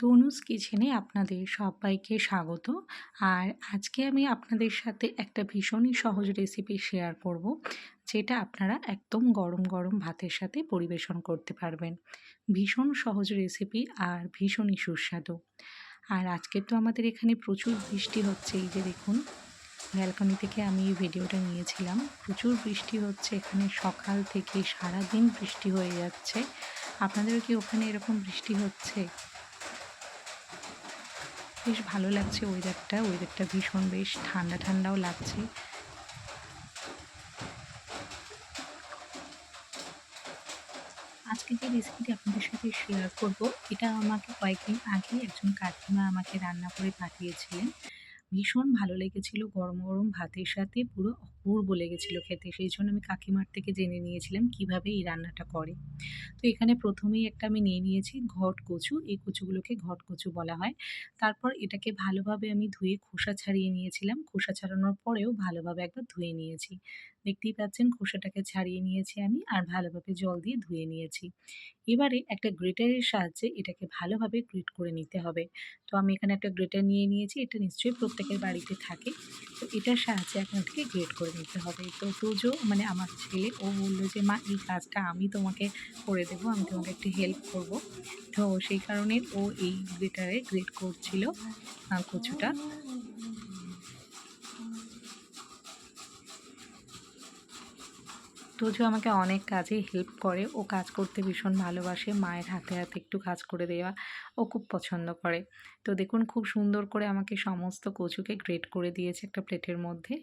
তনুজ কিচেনে আপনাদের সবাইকে স্বাগত। আর আজকে আমি আপনাদের সাথে একটা ভীষণই সহজ রেসিপি শেয়ার করব, যেটা আপনারা একদম গরম গরম ভাতের সাথে পরিবেশন করতে পারবেন। ভীষণ সহজ রেসিপি আর ভীষণই সুস্বাদু। আর আজকে তো আমাদের এখানে প্রচুর বৃষ্টি হচ্ছে, এই যে দেখুন ব্যালকনি থেকে আমি এই ভিডিওটা নিয়েছিলাম। প্রচুর বৃষ্টি হচ্ছে, এখানে সকাল থেকে সারা দিন বৃষ্টি হয়ে যাচ্ছে। আপনাদের কি ওখানে এরকম বৃষ্টি হচ্ছে? বেশ ভালো লাগছে ওয়েদারটা ওয়েদারটা ভীষণ বেশ ঠান্ডা ঠান্ডাও লাগছে। আজকে যে রেসিপিটি আপনাদের সাথে শেয়ার করব, এটা আমাকে কয়েকদিন আগে একজন কাকিমা আমাকে রান্না করে পাঠিয়েছিলেন। ভীষণ ভালো লেগেছিল। গরম গরম ভাতের সাথে পুরো অপূর্ব লেগেছিলো খেতে। সেই জন্য আমি কাকিমার থেকে জেনে নিয়েছিলাম কীভাবে এই রান্নাটা করে। তো এখানে প্রথমেই একটা আমি নিয়ে নিয়েছি ঘট কচু। এই কচুগুলোকে ঘট কচু বলা হয়। তারপর এটাকে ভালোভাবে আমি ধুয়ে খোসা ছাড়িয়ে নিয়েছিলাম। খোসা ছাড়ানোর পরেও ভালোভাবে একবার ধুয়ে নিয়েছি। দেখতেই পাচ্ছেন খোসাটাকে ছাড়িয়ে নিয়েছি আমি আর ভালোভাবে জল দিয়ে ধুয়ে নিয়েছি। এবারে একটা গ্রেটারের সাহায্যে এটাকে ভালোভাবে গ্রেট করে নিতে হবে। তো আমি এখানে একটা গ্রেটার নিয়ে নিয়েছি, এটা নিশ্চয়ই প্রত্যেকের বাড়িতে থাকে। তো এটার সাহায্যে এখন এটাকে গ্রেট করে নিতে হবে। তো তোজো মানে আমার ছেলে, ও বলল যে, মা, এই কাজটা আমি তোমাকে করে দেবো, আমি তোমাকে একটু হেল্প করব। তো সেই কারণে ও এই গ্রেটারে গ্রেট করছিল কচুটা। তোজো আমাকে অনেক কাজে হেল্প করে। ও কাজ করতে ভীষণ ভালোবাসে। মায়ের হাতে হাতে একটু কাজ করে দেওয়া ও খুব পছন্দ করে। তো দেখুন, খুব সুন্দর করে আমাকে সমস্ত কচুকে গ্রেট করে দিয়েছে একটা প্লেটের মধ্যে।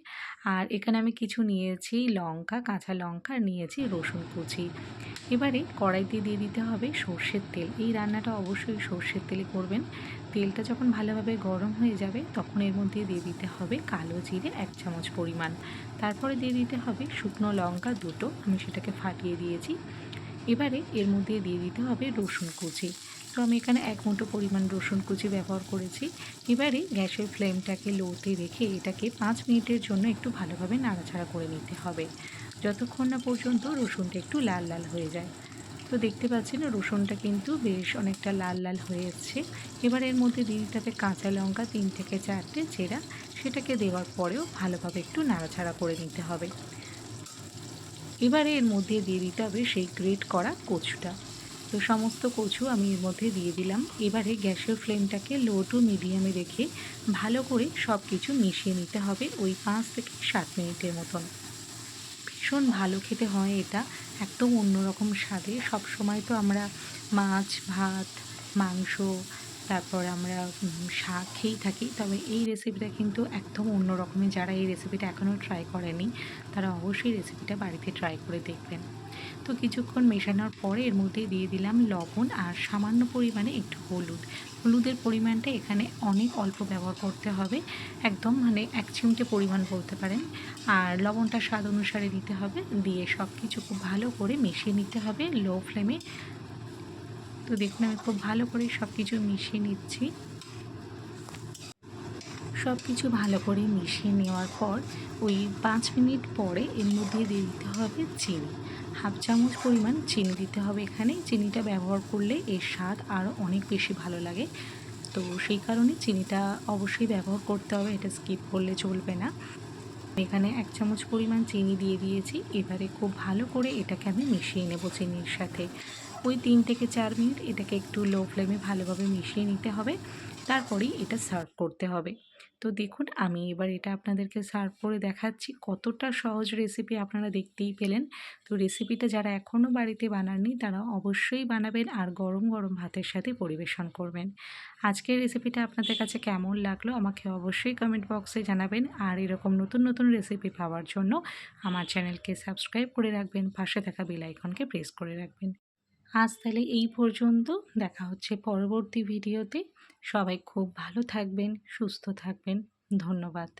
আর এখানে আমি কিছু নিয়েছি লঙ্কা, কাঁচা লঙ্কা নিয়েছি রসুন কুচি। এবারে কড়াইতে দিয়ে দিতে হবে সর্ষের তেল। এই রান্নাটা অবশ্যই সর্ষের তেলে করবেন। তেলটা যখন ভালোভাবে গরম হয়ে যাবে, তখন এর মধ্যে দিয়ে দিতে হবে কালো জিরে এক চামচ পরিমাণ। তারপরে দিয়ে দিতে হবে শুকনো লঙ্কা দুটো, আমি সেটাকে ফাটিয়ে দিয়েছি। এবারে এর মধ্যে দিয়ে দিতে হবে রসুন কুচি। তো আমি এখানে এক মুঠো পরিমাণ রসুন কুচি ব্যবহার করেছি। এবারে গ্যাসের ফ্লেমটাকে লোতে রেখে এটাকে পাঁচ মিনিটের জন্য একটু ভালোভাবে নাড়াচাড়া করে নিতে হবে। যতক্ষণ না পর্যন্ত রসুনটা একটু লাল লাল হয়ে যায়। তো দেখতে পাচ্ছেন রসুনটা কিন্তু বেশ অনেকটা লাল লাল হয়ে হয়েছে। এবার এর মধ্যে দিয়ে দিতে হবে কাঁচা লঙ্কা তিন থেকে চারটে চেরা। সেটাকে দেওয়ার পরেও ভালোভাবে একটু নাড়াচাড়া করে নিতে হবে। এবারে এর মধ্যে দিয়ে দিতে হবে সেই গ্রেট করা কচুটা। তো সমস্ত কচু আমি এর মধ্যে দিয়ে দিলাম। এবারে গ্যাসের ফ্লেমটাকে লো টু মিডিয়ামে রেখে ভালো করে সব কিছু মিশিয়ে নিতে হবে ওই পাঁচ থেকে সাত মিনিটের মতন। ভীষণ ভালো খেতে হয় এটা একদম অন্যরকম স্বাদে। সবসময় তো আমরা মাছ ভাত মাংস তারপর আমরা শাক খেয়েই থাকি। তবে এই রেসিপিটা কিন্তু একদম অন্য রকমের। যারা এই রেসিপিটা এখনও ট্রাই করেনি, তারা অবশ্যই রেসিপিটা বাড়িতে ট্রাই করে দেখবেন। তো কিছুক্ষণ মেশানোর পরে এর মধ্যে দিয়ে দিলাম লবণ আর সামান্য পরিমাণে একটু হলুদ। হলুদের পরিমাণটা এখানে অনেক অল্প ব্যবহার করতে হবে। একদম মানে এক চিমটে পরিমাণ বলতে পারেন। আর লবণটা স্বাদ অনুসারে দিতে হবে। দিয়ে সব কিছু খুব ভালো করে মিশিয়ে নিতে হবে লো ফ্লেমে। তো দেখুন, আমি খুব ভালো করে সব কিছু মিশিয়ে নিচ্ছি। সব কিছু ভালো করে মিশিয়ে নেওয়ার পর ওই পাঁচ মিনিট পরে এর মধ্যে দিয়ে দিতে হবে চিনি। হাফ চামচ পরিমাণ চিনি দিতে হবে এখানে। চিনিটা ব্যবহার করলে এর স্বাদ আরও অনেক বেশি ভালো লাগে। তো সেই কারণে চিনিটা অবশ্যই ব্যবহার করতে হবে, এটা স্কিপ করলে চলবে না। এখানে এক চামচ পরিমাণ চিনি দিয়ে দিয়েছি। এবারে খুব ভালো করে এটাকে আমি মিশিয়ে নেব চিনির সাথে। ওই তিন থেকে চার মিনিট এটাকে একটু লো ফ্লেমে ভালোভাবে মিশিয়ে নিতে হবে। তারপরেই এটা সার্ভ করতে হবে। তো দেখুন, আমি এবার এটা আপনাদেরকে সার্ভ করে দেখাচ্ছি। কতটা সহজ রেসিপি আপনারা দেখতেই পেলেন। তো রেসিপিটা যারা এখনও বাড়িতে বানাননি, তারা অবশ্যই বানাবেন আর গরম গরম ভাতের সাথে পরিবেশন করবেন। আজকের রেসিপিটা আপনাদের কাছে কেমন লাগল, আমাকে অবশ্যই কমেন্ট বক্সে জানাবেন। আর এরকম নতুন নতুন রেসিপি পাওয়ার জন্য আমার চ্যানেলকে সাবস্ক্রাইব করে রাখবেন। পাশে থাকা বেল আইকনকে প্রেস করে রাখবেন। আজ তাহলে এই পর্যন্ত। দেখা হচ্ছে পরবর্তী ভিডিওতে। সবাই খুব ভালো থাকবেন, সুস্থ থাকবেন। ধন্যবাদ।